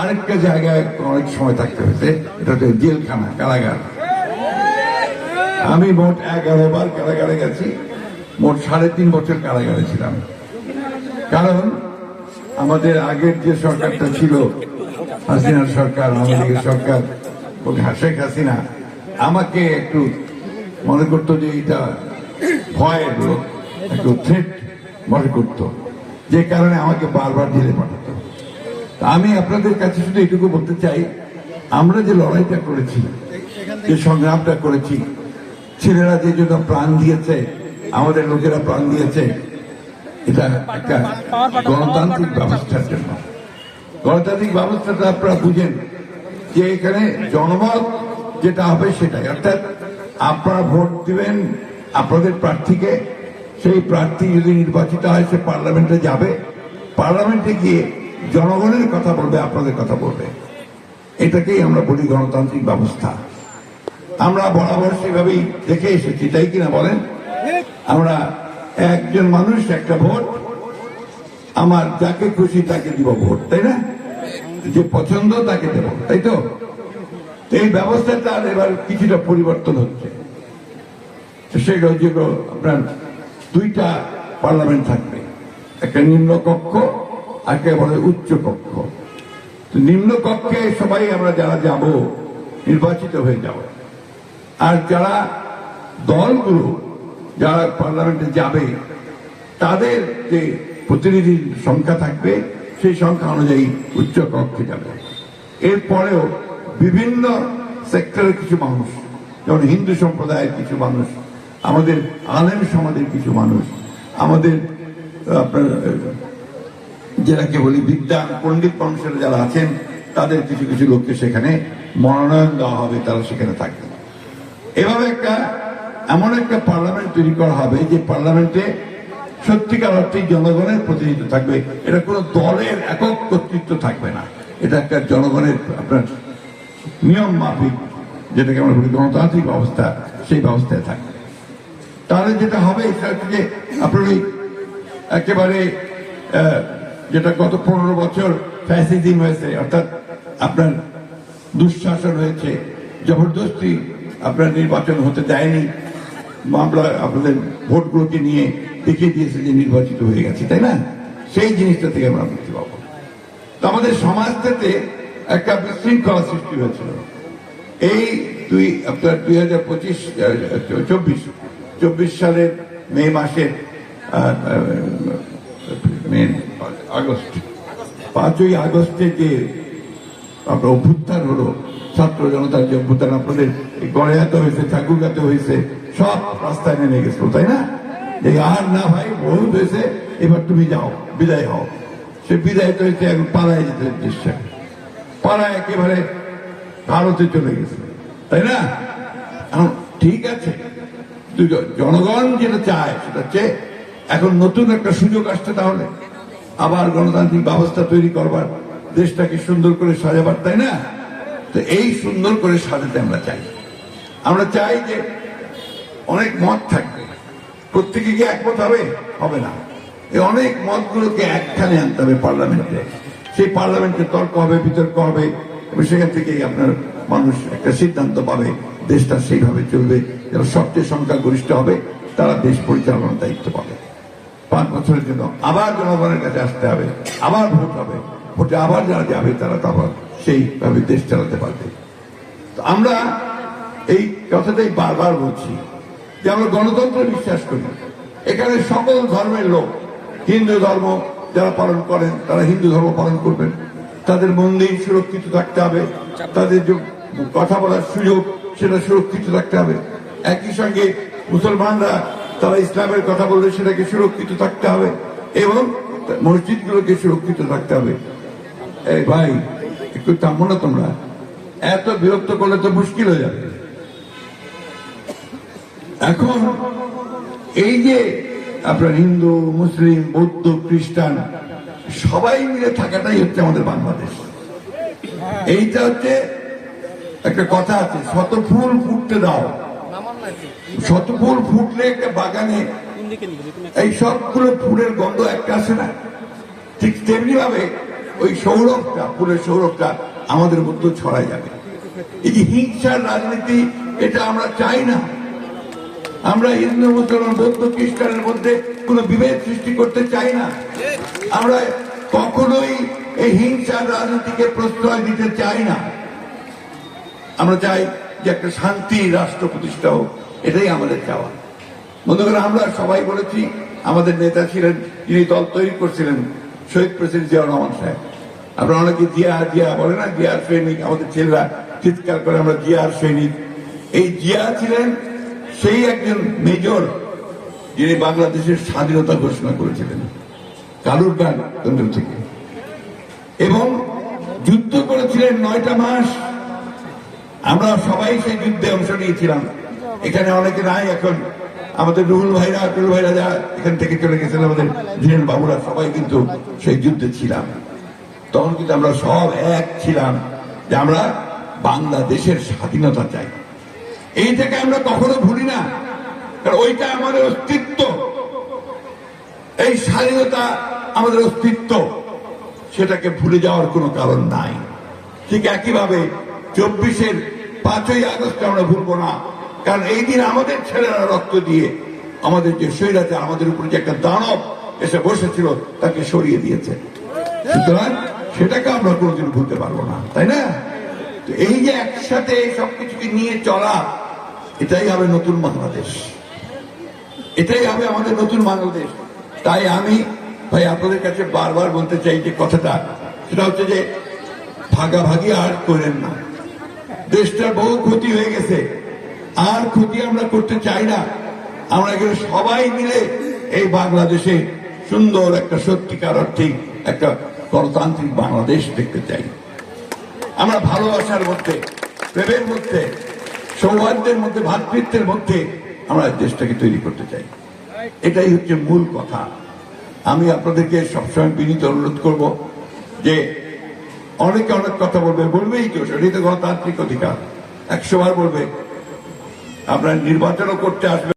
আরেকটা জায়গায় অনেক সময় থাকতে হয়েছে। এটা হচ্ছে জেলখানা, কারাগার। আমি মোট এগারো বার কারাগারে গেছি। মোট সাড়ে তিন বছর কারাগারে ছিলাম। কারণ আমাদের আগের যে সরকারটা ছিল, হাসিনার সরকার, আওয়ামী লীগের সরকার শেখ হাসিনা, আমাকে একটু মনে করতো যে এটা লোক, একটু থ্রেট মনে করতো। যে কারণে আমাকে বারবার জেলে পাঠাতো। আমি আপনাদের কাছে শুধু এটুকু বলতে চাই, আমরা যে লড়াইটা করেছি, যে সংগ্রামটা করেছি, ছেলেরা যে জন্য প্রাণ দিয়েছে, আমাদের লোকেরা প্রাণ দিয়েছে, এটা একটা গণতান্ত্রিক ব্যবস্থার জন্য। গণতান্ত্রিক ব্যবস্থাটা আপনারা বুঝেন যে এখানে জনমত যেটা হবে সেটাই। অর্থাৎ আপনারা ভোট দিবেন আপনাদের প্রার্থীকে, সেই প্রার্থী যদি নির্বাচিত হয়, সে পার্লামেন্টে যাবে। পার্লামেন্টে গিয়ে জনগণের কথা বলবে, আপনাদের কথা বলবে। এটাকেই আমরা বলি গণতান্ত্রিক ব্যবস্থা। আমরা বরাবর সেভাবেই দেখে এসেছি, তাই কিনা বলেন? আমরা একজন মানুষ, একটা ভোট, আমার যাকে খুশি তাকে দিব ভোট, তাই না? যে পছন্দ তাকে দেব, তাই তো? এই ব্যবস্থাটা এবার কিছুটা পরিবর্তন হচ্ছে। সেটা হচ্ছে আপনার দুইটা পার্লামেন্ট থাকবে। একটা নিম্ন কক্ষ একটা বলে উচ্চ কক্ষ। নিম্ন কক্ষে সবাই আমরা যারা যাব, নির্বাচিত হয়ে যাব। আর যারা দলগুলো, যারা পার্লামেন্টে যাবে, তাদের যে প্রতিনিধির সংখ্যা থাকবে, সেই সংখ্যা অনুযায়ী উচ্চ কক্ষে যাবে। এরপরেও বিভিন্ন সেক্টরের কিছু মানুষ, যেমন হিন্দু সম্প্রদায়ের কিছু মানুষ, আমাদের আলেম সমাজের কিছু মানুষ, আমাদের, আপনার যেটাকে বলি বিদ্যা পণ্ডিত মানুষেরা যারা আছেন, তাদের কিছু কিছু লোককে সেখানে মনোনয়ন দেওয়া হবে, তারা সেখানে থাকবে। এভাবে একটা, এমন একটা পার্লামেন্ট তৈরি করা হবে যে পার্লামেন্টে সত্যিকার অর্থে জনগণের প্রতিনিধিত্ব থাকবে। এটা কোনো দলের একক কর্তৃত্ব থাকবে না। এটা একটা জনগণের আপনার নিয়ম মাফিক, যেটাকে আমরা বলি গণতান্ত্রিক ব্যবস্থা, সেই ব্যবস্থায় থাকবে। তাহলে যেটা হবে, সেটা যে আপনার ওই একেবারে যেটা গত পনেরো বছর ফ্যাসিজিম হয়েছে, অর্থাৎ আপনার দুঃশাসন হয়েছে, জবরদস্তি আপনার নির্বাচন হতে দেয়নি, মামলা আপনাদের ভোটগুলোকে নিয়ে দেখিয়ে দিয়েছে যে নির্বাচিত হয়ে গেছে, তাই না? সেই জিনিসটা থেকে আমরা মুক্তি পাবো। তো আমাদের সমাজটাতে একটা বিশৃঙ্খলা সৃষ্টি হয়েছিল। এই দুই, আপনার দুই হাজার পঁচিশ চব্বিশ চব্বিশ সালের মে মাসের মে আগস্ট, পাঁচই আগস্টে যে আপনার অভ্যুত্থান হলো। ছাত্র জনতার যে অভ্যুত্থান আপনাদের গড়েয়াতে হয়েছে ঠাকুরগাতে হয়েছে, সব রাস্তায় নেমে গেছিল, তাই না? যে আর না ভাই, বহুত হয়েছে, এবার তুমি যাও, বিদায় হও। সে বিদায় তো হয়েছে, এখন পালায় যেতে চেষ্টা পাড়ায় একেবারে ভারতে চলে গেছে, তাই না? ঠিক আছে জনগণ যেটা চায় সেটা হচ্ছে এখন নতুন একটা সুযোগ আসছে তাহলে। আবার গণতান্ত্রিক ব্যবস্থা তৈরি করবার, দেশটাকে সুন্দর করে সাজাবার, তাই না? তো এই সুন্দর করে সাজাতে আমরা চাই। আমরা চাই যে অনেক মত থাকবে। প্রত্যেকে কি একমত হবে? হবে না। এই অনেক মতগুলোকে একখানে আনতে হবে পার্লামেন্টে। সেই পার্লামেন্টে তর্ক হবে, বিতর্ক হবে, এবং সেখান থেকেই আপনার মানুষ একটা সিদ্ধান্ত পাবে, দেশটা সেইভাবে চলবে যারা সবচেয়ে সংখ্যাগরিষ্ঠ হবে, তারা দেশ পরিচালনার দায়িত্ব পাবে। পাঁচ বছরের জন্য আবার জনগণের কাছে আসতে হবে, আবার ভোট হবে। ভোটে আবার যারা যাবে, তারা তখন সেইভাবে দেশ চালাতে পারবে। আমরা এই কথাটাই বারবার বলছি যে আমরা গণতন্ত্রে বিশ্বাস করি। এখানে সকল ধর্মের লোক, হিন্দু ধর্ম যারা পালন করেন, তারা হিন্দু ধর্ম পালন করবেন। তাদের মন্দির সুরক্ষিত থাকতে হবে। তাদের যে কথা বলার সুযোগ, সেটা সুরক্ষিত থাকতে হবে। একই সঙ্গে মুসলমানরা তারা ইসলামের কথা বললে সেটাকে সুরক্ষিত থাকতে হবে এবং মসজিদগুলোকে সুরক্ষিত থাকতে হবে। ভাই, একটু থামো না তোমরা। এত বিরক্ত করলে তো মুশকিল হয়ে যাবে। এখন এই যে আপনার হিন্দু, মুসলিম, বৌদ্ধ, খ্রিস্টান, সবাই মিলে থাকাটাই হচ্ছে আমাদের বাংলাদেশ। এইটা হচ্ছে একটা কথা আছে, শত ফুল ফুটতে দাও। শত ফুল ফুটলে একটা বাগানে এই সবগুলো ফুলের গন্ধ একটা আসে না। ঠিক তেমনি ভাবে ওই সৌরভটা, ফুলের সৌরভটা আমাদের মধ্যে ছড়াই যাবে। এই যে হিংসার রাজনীতি, এটা আমরা চাই না। আমরা হিন্দু, মুসলমান, বৌদ্ধ, খ্রিস্টানের মধ্যে কোনো বিভেদ সৃষ্টি করতে চাই না। আমরা কখনোই এই হিংসার রাজনীতিকে প্রশ্রয় দিতে চাই না। আমরা চাই যে একটা শান্তি রাষ্ট্র প্রতিষ্ঠা হোক, এটাই আমাদের চাওয়া। বন্ধুগণ, আমরা সবাই বলেছি, আমাদের নেতা ছিলেন, যিনি দল তৈরি করছিলেন, শহীদ প্রেসিডেন্ট জিয়া রহমান সাহেব। আমরা অনেকে জিয়া জিয়া বলে না জিয়ার সৈনিক, আমাদের ছেলেরা চিৎকার করে, আমরা জিয়ার সৈনিক। এই জিয়া ছিলেন সেই একজন মেজর, যিনি বাংলাদেশের স্বাধীনতা ঘোষণা করেছিলেন কালুরগান কেন্দ্র থেকে। এবং যুদ্ধ করেছিলেন নয়টা মাস আমরা সবাই সেই যুদ্ধে অংশ নিয়েছিলাম। এখানে অনেকে নাই এখন। আমাদের রুহুল ভাইরা আকুল ভাইরা যা এখান থেকে চলে গেছেন, আমাদের ধীরেন বাবুরা সবাই কিন্তু সেই যুদ্ধে ছিলাম। তখন কিন্তু আমরা সব এক ছিলাম যে আমরা বাংলাদেশের স্বাধীনতা চাই। এইটাকে আমরা কখনো ভুলি না। কারণ ওইটা আমাদের অস্তিত্ব। এই স্বাধীনতা আমাদের অস্তিত্ব। সেটাকে ভুলে যাওয়ার কোনো কারণ নাই। ঠিক একইভাবে চব্বিশের পাঁচই আগস্ট আমরা ভুলবো না। কারণ এই দিন আমাদের ছেলেরা রক্ত দিয়ে আমাদের যে শরীরাতে আমাদের উপরে যে একটা দানব এসে বসেছিল, তাকে সরিয়ে দিয়েছে। সুতরাং সেটাকে আমরা কোনোদিন ভুলতে পারব না, তাই না? তো এই যে একসাথে সবকিছুকে নিয়ে চলা, এটাই হবে নতুন বাংলাদেশ। এটাই হবে আমাদের নতুন বাংলাদেশ। তাই আমি ভাই আপনাদের কাছে বারবার বলতে চাই যে কথাটা, সেটা হচ্ছে যে ভাগাভাগি আর করেন না। দেশটার বহু ক্ষতি হয়ে গেছে। আর ক্ষতি আমরা করতে চাই না। আমরা এখানে সবাই মিলে এই বাংলাদেশে সুন্দর একটা সত্যিকার অর্থে একটা গণতান্ত্রিক বাংলাদেশ দেখতে চাই। আমরা ভালোবাসার মধ্যে, প্রেমের মধ্যে, সৌহার্দ্যের মধ্যে ভ্রাতৃত্বের মধ্যে আমরা দেশটাকে তৈরি করতে চাই। এটাই হচ্ছে মূল কথা। আমি আপনাদেরকে সবসময় বিনীত অনুরোধ করব যে অনেকে অনেক কথা বলবে, বলবেই কেউ সেটাই তো গণতান্ত্রিক অধিকার। একশো বার বলবে। আপনার নির্বাচনও করতে আসবে।